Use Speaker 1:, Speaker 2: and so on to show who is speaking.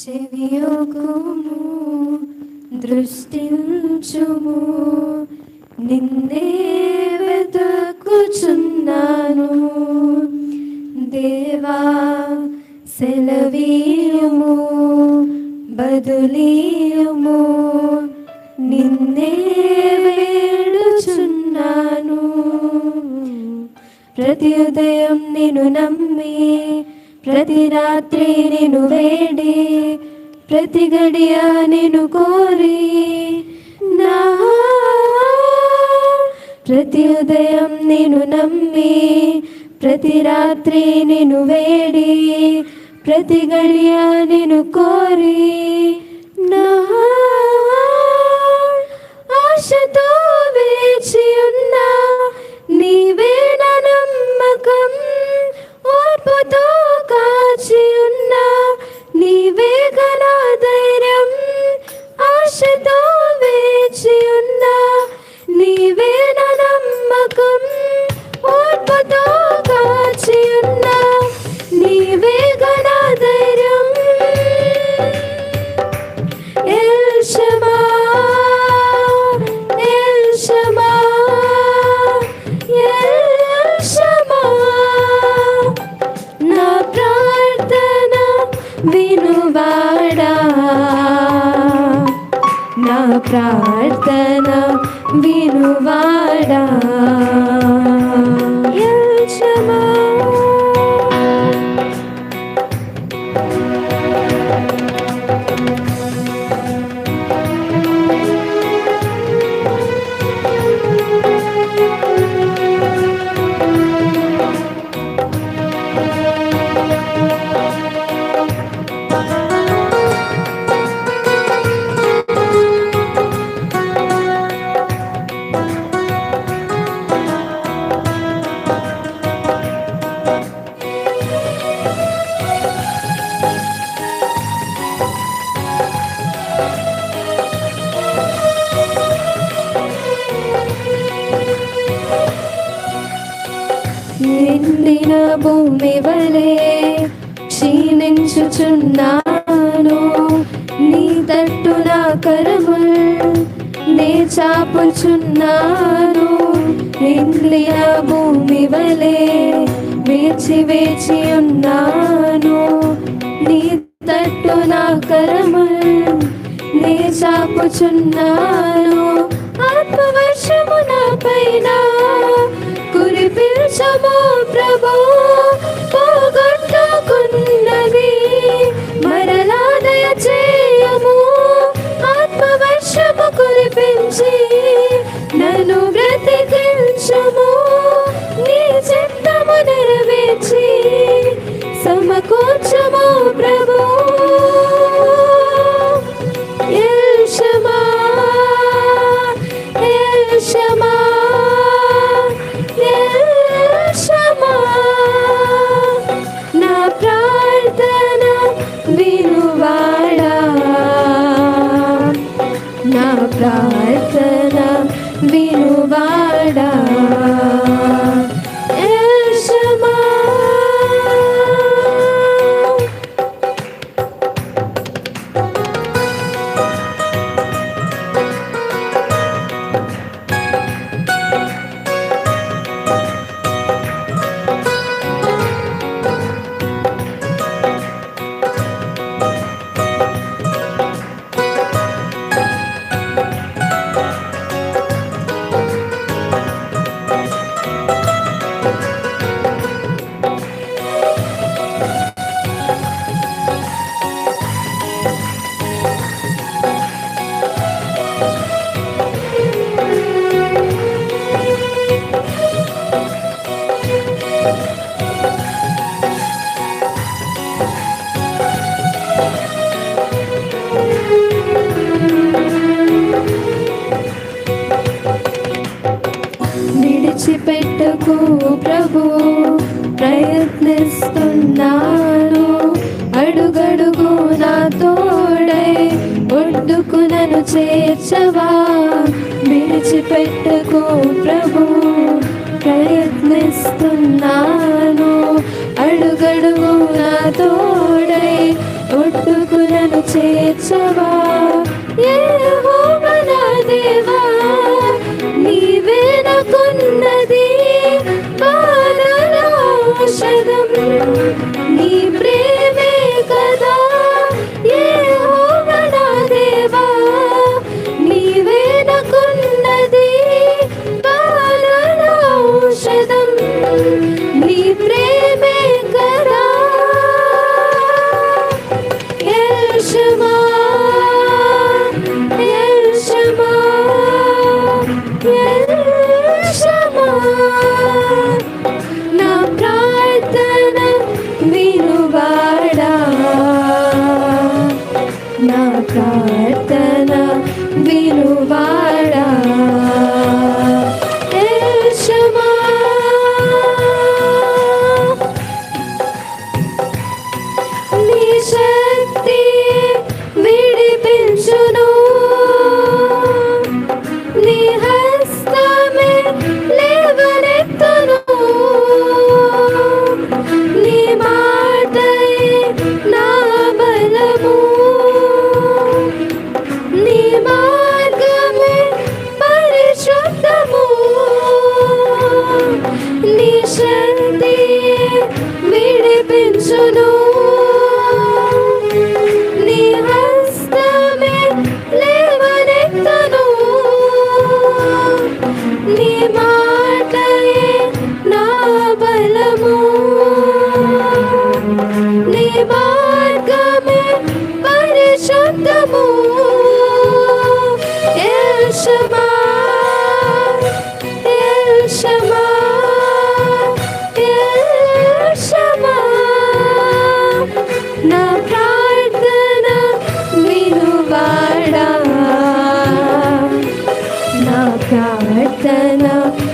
Speaker 1: చెవియోగుము దృష్టించుము. నిన్నే వెతకుచున్నాను. దేవా సెలవీయము బదులీయము. నిన్నే వేడుచున్నాను. ప్రతి ఉదయం నిన్ను నమ్మి ప్రతి రాత్రి నిన్ను వేడి ప్రతి గడియ నిన్ను కోరి నా ప్రతి ఉదయం నేను నమ్మి ప్రతి రాత్రి నేను వేడి ప్రతి గడియ నేను కోరి నా ఆశతో వేచి ఉన్నా నీవే వినువాడా? పొందిన భూమి వలె క్షీణించుచున్నాను. నీ తట్టు నా కరముల్ నే చాపుచున్నాను. నిండిన భూమి వలె వేచి వేచి ఉన్నాను. నీ తట్టు నా కరముల్ నే చాపుచున్నాను. ఆత్మవర్షము నా పైన కురిపించము ప్రభు పోగొట్టుకున్నది మరలా దయ ఆత్మవర్షము కురిపించి నన్ను బ్రతికించము. నీ చిత్తము నెరవేర్చి సమకూర్చము ప్రభు. విడిచిపెట్టుకు ప్రభు. ప్రయత్నిస్తున్నాను. అడుగడుగు నా తోడై ఒడ్డుకు నన్ను చేర్చవా? విడిచిపెట్టుకు ప్రభు. ప్రయత్నిస్తున్నాను. అడుగడుగు నా తోడై ఒడ్డుకు నన్ను చేర్చవా? నా ప్రార్థన I don't know. Rabbana